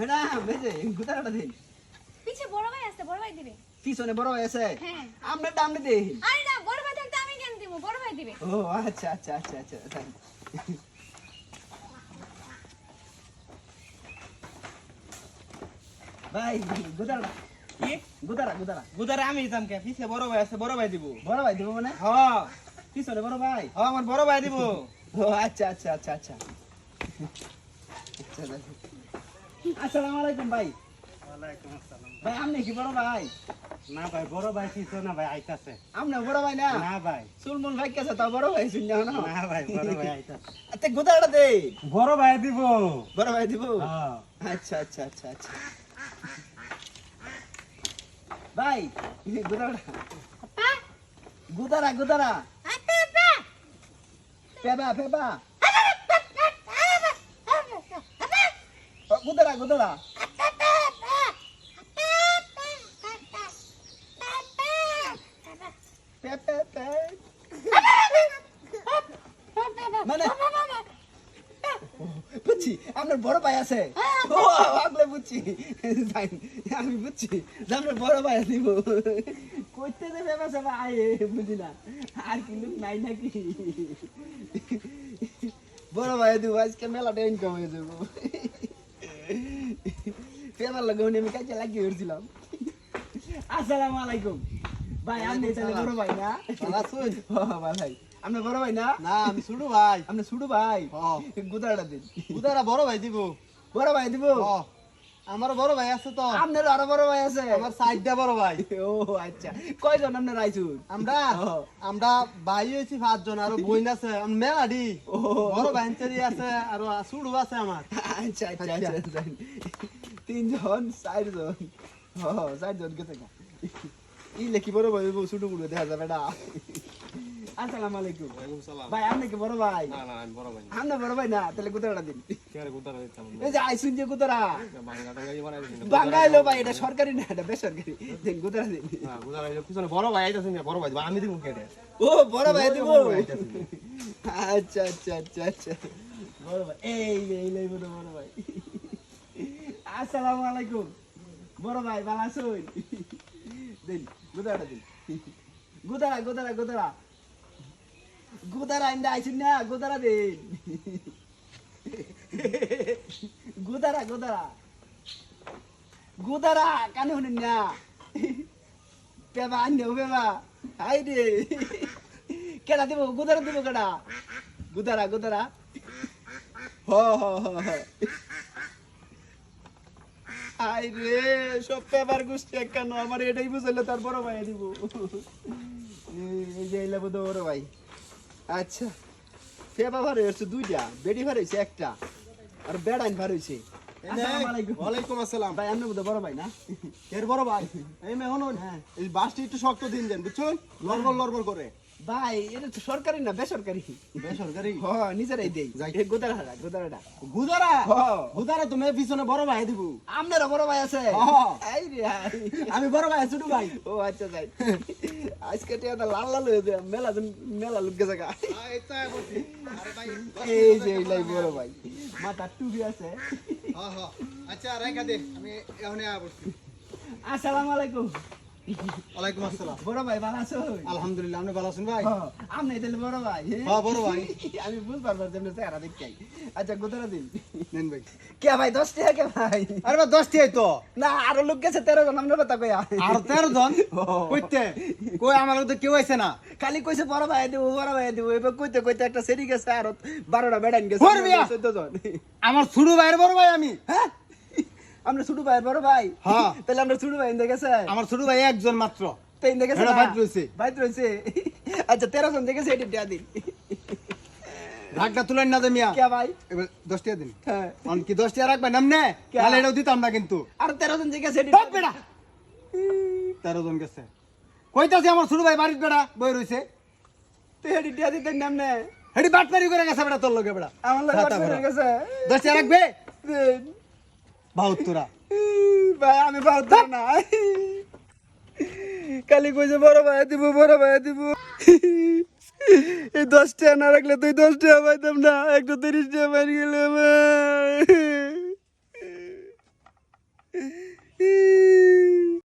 Madam এই যে গুতারাটা দিন পিছে বড় ভাই আছে বড় ভাই দিবে। পিছনে বড় ভাই আছে? হ্যাঁ। আপনার দাম দিন আরে না বড় ভাই থাকতে আমি কেন দিব? বড় ভাই দিবে। ও আচ্ছা আচ্ছা আচ্ছা আচ্ছা তাই। ভাই গুদারা। কি? গুদারা। গুদারা আমি দিতাম কে? পিছে বড় ভাই আছে বড় ভাই দিব। বড় ভাই দেবো মানে? হ। পিছনে বড় ভাই? হ আমার বড় ভাই দিব। ও আচ্ছা আচ্ছা আচ্ছা আচ্ছা। আচ্ছা, আচ্ছা। আসসালামু আলাইকুম ভাই। ওয়ালাইকুম আসসালাম। ভাই আপনি কি বড় ভাই? না ভাই বড় ভাই কিছু না ভাই আইতাছে। আপনি বড় ভাই না? না ভাই। সুলমন ভাই কেছে তা বড় ভাই শুন না না ভাই বড় ভাই আইতাছে। আতে গুদারাটা দে। বড় ভাই দিব। বড় ভাই দিব? হ্যাঁ আচ্ছা আচ্ছা আচ্ছা আচ্ছা। ভাই গুদারা আপা। গুদারা গুদারা। আপা আপা। পেবা পেবা পে পে মানে বড় ভাই আছে। আমি বুঝছি যে বড় ভাই দিব। কইতে দেবে বাসা ভাই বুঝি না। আর কিন্তু নাই নাকি? বড় ভাই দিব, আজকে মেলাটা ইনকাম হয়ে যাব। পেপার লাগাউনি আমি কাজে লাগিয়ে উঠছিলাম আসসালামু আলাইকুম। ভাই আপনি তাহলে বড় ভাই না? ভাই। আপনি বড় ভাই না? না আমি শুরু ভাই। আপনি ছোট ভাই। গুদারাটা দিন। গুদারা বড় ভাই দিব। বড় ভাই দিব? আমার বড় ভাই আছে তো। আপনার আরও বড় ভাই আছে? আমার সাইডটা বড় ভাই। ও আচ্ছা। কয়জন আপনার আইছুন আমরা? আমরা ভাই হয়েছি পাঁচজন আর বোন আছে মেলাডি। বড় ভাইঞ্চারি আছে আর শুরু আছে আমার। আচ্ছা আচ্ছা আচ্ছা আচ্ছা। তিনজন চারজন ও চারজন গেছে গা। ই লেখি বড় ভাই ছোট বড় দেখা যাবে না আসসালামু আলাইকুম। ভাই আপনি কি বড় ভাই? না না আমি বড় ভাই আপনি বড় ভাই না? তাহলে গুদারাটা দিন। কে গুদারা দিতাম এই যে আইসুন যে দিন। বাঙাইলো ভাই এটা সরকারি না এটা বেসরকারি। দিন গুদারা দিন। না গুদারা পিছনে বড় ভাই আইতাছে না বড় ভাই আমি দিব কেটে। ও বড় ভাই দিব। আচ্ছা আচ্ছা আচ্ছা আচ্ছা। বড় ভাই এই এই লে বড় বড় ভাই। আসসালামু আলাইকুম। বড় ভাই, ভালো আছো দিন, গুদারা দিন। গুদারা গুদারা গুদারা। গুদারা ইন্দা আইছেন না? গুদারা দিন। গুদারা গুদারা। গুদারা, কানে শুনেন না? পেবা আন্য পেবা হাই রে। কেডা দিব? গুদারা দিব কেডা? গুদারা গুদারা। হ হ হ হ। হাই রে সব পেপার গুষ্টি কেন? আমার এটাই বুঝলে তার বড় ভাই দিব। এই যে এলে বোধ বড় ভাই। আচ্ছা ভার দুইটা বেডি ভার হয়েছে একটা আর বেড়াইন ভার হয়েছে। ওয়ালাইকুম আসসালাম। ভাই আপনি বড় ভাই না? এর বড় ভাই? এই হ্যাঁ। এই বাসটি একটু শক্ত দিন দেন বুঝছেন? লড়বড় লড়বড় করে। ভাই এটা তো সরকারি না বেসরকারি? বেসরকারি? হ নিজেরাই দেই। যাই। এই গোদারাটা। গোদারাটা? গুদারা? হ। গুদারা তুমি পিছনে বড় ভাই দিব। আপনারও বড় ভাই আছে। এই রে আমি বড় ভাই ছোট ভাই। ও আচ্ছা যাই। আজকে টিয়া লাল লাল হয়ে যায় মেলা মেলা লোক গেছে এই যে এই বড় ভাই। মাথা টুপি আছে। আচ্ছা রাইখা দে আমি এখন বসছি। আসসালামু আলাইকুম। ওয়ালাইকুম আসসালাম। বড় ভাই ভালো আছো? আলহামদুলিল্লাহ আপনি ভালো আছেন ভাই? আপনি তাহলে বড় ভাই। হ্যাঁ, বড় ভাই। আমি চেহারা দেখতে আচ্ছা গোদারা দিন? নেন ভাই। কে ভাই দশ টাকা কে ভাই? আরে ভাই দশটি তো। না আরও লোক গেছে তেরো জন আপনার কথা কইয়া। আর তেরো জন? ও। কইতে? কই আমার লোক তো কেউ আইছে না। খালি কইছে বড় ভাই দিব বড় ভাই দিব। এবার কইতে কইতে একটা সেরি গেছে আর বারোটা বেড়ান গেছে। চোদ্দ জন। আমার ছোট ভাইয়ের বড় ভাই আমি। হ্যাঁ? আমরা ছোট ভাই বড় ভাই? হ্যাঁ। তাহলে আমরা ছোট ভাই গেছে আমার ছোট ভাই একজন মাত্র। তাই গেছে এটা না? বাইর রইছে। আচ্ছা তেরো জন দেখেছে এটি দেয়া দিন। ভাগটা তুলেন না মিয়া। কে ভাই? এবার দশ টাকা দিন। হ্যাঁ। কি দশ টাকা রাখবেন? নামনে কে? তাহলে এটাও দিতাম না কিন্তু। আর তেরো জন দেখেছে এটি বেটা তেরো জন গেছে। কইতাছি আমার ছোট ভাই বাড়ির বেড়া বই রইছে। তো এটি দেয়া দিতেন নামনে হেডি বাটপারি করে গেছে বেটা তোর লগে বেড়া। আমার লোক বাটপারি। হয়ে গেছে। দশ টাকা রাখবে। বাহাত্তরা। ভাই আমি বাহাত্তর না। কালি কইছে বড় ভাই দিব বড় ভাই দিব। এই দশ টাকা না রাখলে তুই দশ টাকা পাইতাম না একশো তিরিশ টাকা পাই গেলে ই,